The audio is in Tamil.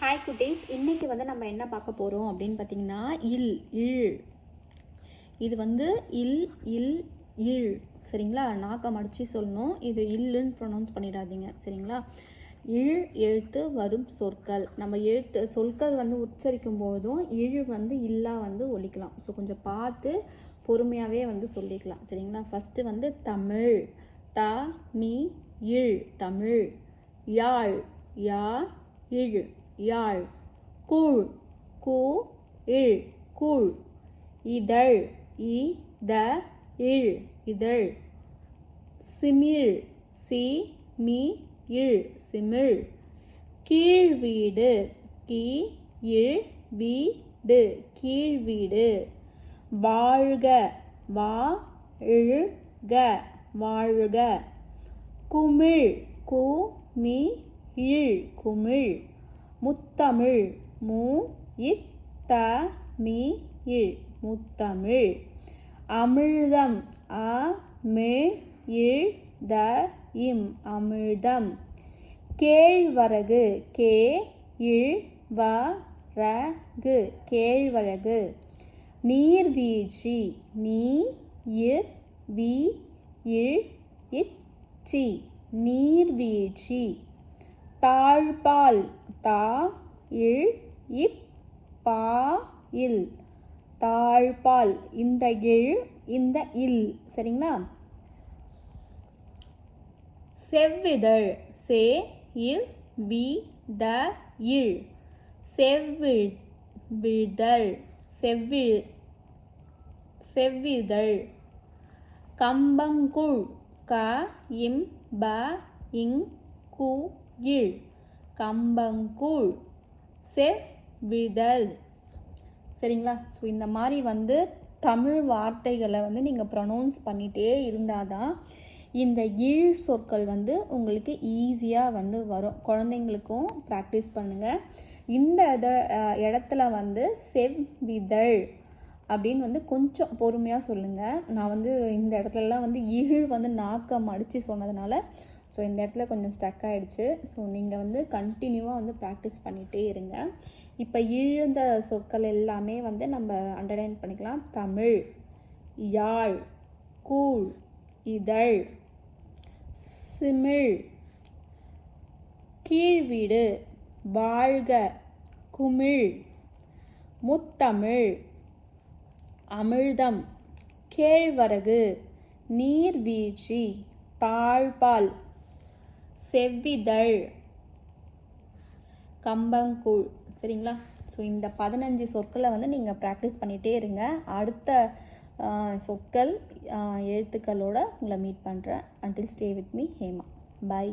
ஹாய் குட்டீஸ். இன்றைக்கி வந்து நம்ம என்ன பார்க்க போகிறோம் அப்படின்னு பார்த்தீங்கன்னா இல் இல் இது வந்து இல் இல் இல் சரிங்களா? நாக்கம் அடித்து சொல்லணும். இது இல்லுன்னு ப்ரொனவுன்ஸ் பண்ணிடாதீங்க. சரிங்களா? இழ் எழுத்து வரும் சொற்கள். நம்ம எழுத்து சொற்கள் வந்து உச்சரிக்கும் போதும் இழ் வந்து இல்லா வந்து ஒலிக்கலாம். ஸோ கொஞ்சம் பார்த்து பொறுமையாகவே வந்து சொல்லிக்கலாம். சரிங்களா? ஃபஸ்ட்டு வந்து தமிழ். த மீ இழ். தமிழ். யாழ். யா இழ். யாழ். கூழ். கூ இழ். கூழ். இதழ். இ த இழ். இதழ். சிமிழ். சி மி இழ். சிமிழ். கீழ் வீடு. கி இழ். வீடு. கீழ் வீடு. வாழ்க. வா இழ்க. வாழ்க. குமிழ். கு மி இழ். குமிழ். முத்தமிழ். மு. இத் த மி இழ் முத்தமிழ். அமிழ்தம். அ. மி. இழ் த இம் அமிழ்தம். கேழ்வரகு. கே. இழ் வ ரகு கேழ்வரகு. நீர்வீழ்ச்சி. நீ இர் வி. இழ். இச்சி. நீர்வீழ்ச்சி. தாழ்பால் தா இழ் இப் பா இல். தாழ்பால் இந்த இழ் இந்த இல். சரிங்களா? செவ்விதழ் சே இவ் வி த இழ் செவ்விழ் விதழ் செவ்வி செவ்விதழ். கம்பங்குழ் க இம் ப இங் கு இழ் கம்பங்கூழ். செவ்விதழ் சரிங்களா? ஸோ இந்த மாதிரி வந்து தமிழ் வார்த்தைகளை வந்து நீங்கள் ப்ரொனவுன்ஸ் பண்ணிகிட்டே இருந்தால் தான் இந்த இழ் சொற்கள் வந்து உங்களுக்கு ஈஸியாக வந்து வரும். குழந்தைங்களுக்கும் ப்ராக்டிஸ் பண்ணுங்கள் இந்த இதை இடத்துல வந்து செவ்விதழ் அப்படின்னு வந்து கொஞ்சம் பொறுமையாக சொல்லுங்கள் நான் வந்து இந்த இடத்துலலாம் வந்து இழ் வந்து நாக்கம் அடித்து சொன்னதுனால ஸோ இந்த இடத்துல கொஞ்சம் ஸ்டக் ஆகிடுச்சு ஸோ நீங்கள் வந்து கண்டினியூவாக வந்து ப்ராக்டிஸ் பண்ணிகிட்டே இருங்க. இப்போ இழுந்த சொற்கள் எல்லாமே வந்து நம்ம அண்டர்லைன் பண்ணிக்கலாம். தமிழ் யாழ் கூழ் இதழ் சிமிழ் கீழ்வீடு வாழ்க குமிழ் முத்தமிழ் அமிழ்தம் கேழ்வரகு நீர்வீழ்ச்சி தாழ்பால் செவ்விதழ். கம்பங்கூழ். சரிங்களா? ஸோ இந்த பதினஞ்சு சொற்களை வந்து நீங்கள் ப்ராக்டிஸ் பண்ணிகிட்டே இருங்க. அடுத்த சொற்கள் எழுத்துக்களோட உங்களை மீட் பண்ணுறேன் until stay with me Hema. Bye